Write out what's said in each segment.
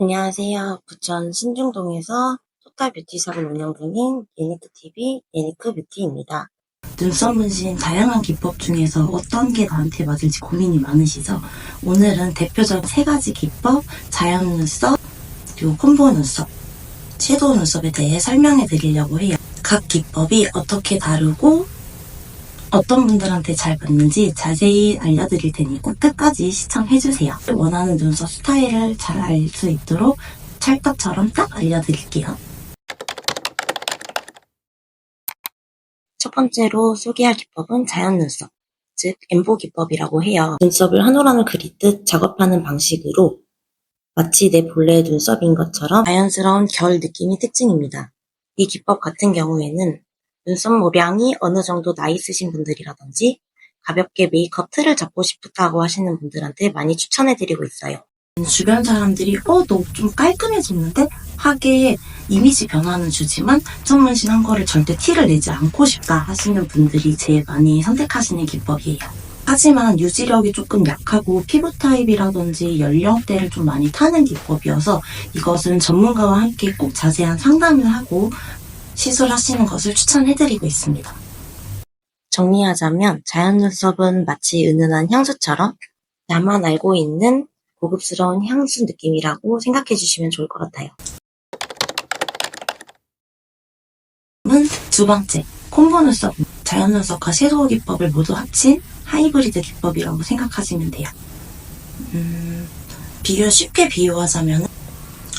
안녕하세요. 부천 신중동에서 토탈 뷰티샵을 운영 중인 예니크TV 예니크 뷰티입니다. 눈썹 문신 다양한 기법 중에서 어떤 게 나한테 맞을지 고민이 많으시죠? 오늘은 대표적 세 가지 기법, 자연 눈썹, 그리고 콤보 눈썹, 섀도우 눈썹에 대해 설명해 드리려고 해요. 각 기법이 어떻게 다르고 어떤 분들한테 잘 맞는지 자세히 알려드릴 테니까 끝까지 시청해주세요. 원하는 눈썹 스타일을 잘 알 수 있도록 찰떡처럼 딱 알려드릴게요. 첫 번째로 소개할 기법은 자연 눈썹, 즉 엠보 기법이라고 해요. 눈썹을 한 올 한 올 그리듯 작업하는 방식으로 마치 내 본래의 눈썹인 것처럼 자연스러운 결 느낌이 특징입니다. 이 기법 같은 경우에는 눈썹 모량이 어느 정도 나이 있으신 분들이라든지 가볍게 메이크업 틀을 잡고 싶다고 하시는 분들한테 많이 추천해드리고 있어요. 주변 사람들이 어 너 좀 깔끔해졌는데 하게 이미지 변화는 주지만 전문신 한 거를 절대 티를 내지 않고 싶다 하시는 분들이 제일 많이 선택하시는 기법이에요. 하지만 유지력이 조금 약하고 피부 타입이라든지 연령대를 좀 많이 타는 기법이어서 이것은 전문가와 함께 꼭 자세한 상담을 하고 시술하시는 것을 추천해드리고 있습니다. 정리하자면 자연 눈썹은 마치 은은한 향수처럼 나만 알고 있는 고급스러운 향수 느낌이라고 생각해 주시면 좋을 것 같아요. 두 번째, 콤보 눈썹, 자연 눈썹과 섀도우 기법을 모두 합친 하이브리드 기법이라고 생각하시면 돼요. 음, 비유 쉽게 비유하자면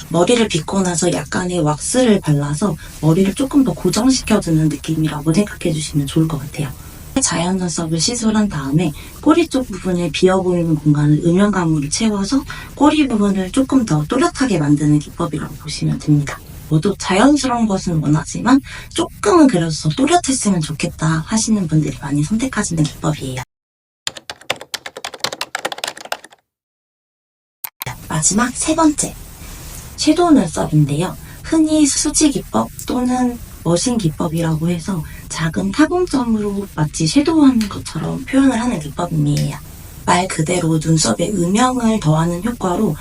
머리를 빗고 나서 약간의 왁스를 발라서 머리를 조금 더 고정시켜주는 느낌이라고 생각해 주시면 좋을 것 같아요. 자연 눈썹을 시술한 다음에 꼬리 쪽 부분에 비어 보이는 공간을 음영감으로 채워서 꼬리 부분을 조금 더 또렷하게 만드는 기법이라고 보시면 됩니다. 모두 자연스러운 것은 원하지만 조금은 더 또렷했으면 좋겠다 하시는 분들이 많이 선택하시는 기법이에요. 마지막 세 번째, 섀도우 눈썹인데요. 흔히 수지 기법 또는 머신 기법이라고 해서 작은 타공점으로 마치 섀도우하는 것처럼 표현을 하는 기법이에요. 말 그대로 눈썹에 음영을 더하는 효과로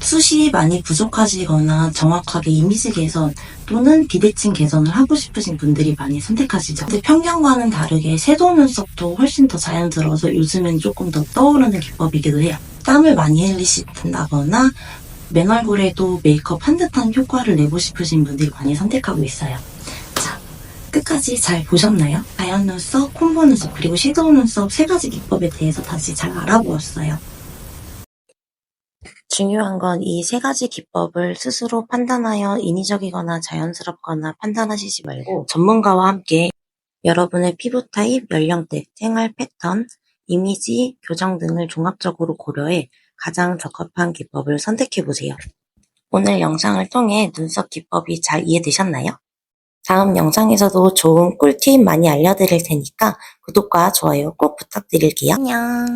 숱이 많이 부족하시거나 정확하게 이미지 개선 또는 비대칭 개선을 하고 싶으신 분들이 많이 선택하시죠. 근데 편견과는 다르게 섀도우 눈썹도 훨씬 더 자연스러워서 요즘엔 조금 더 떠오르는 기법이기도 해요. 땀을 많이 흘리신다거나 맨 얼굴에도 메이크업 한 듯한 효과를 내고 싶으신 분들이 많이 선택하고 있어요. 자, 끝까지 잘 보셨나요? 자연 눈썹, 콤보 눈썹, 그리고 섀도우 눈썹 세 가지 기법에 대해서 다시 잘 알아보았어요. 중요한 건 이 세 가지 기법을 스스로 판단하여 인위적이거나 자연스럽거나 판단하시지 말고 전문가와 함께 여러분의 피부 타입, 연령대, 생활 패턴, 이미지, 교정 등을 종합적으로 고려해 가장 적합한 기법을 선택해 보세요. 오늘 영상을 통해 눈썹 기법이 잘 이해되셨나요? 다음 영상에서도 좋은 꿀팁 많이 알려드릴 테니까 구독과 좋아요 꼭 부탁드릴게요. 안녕.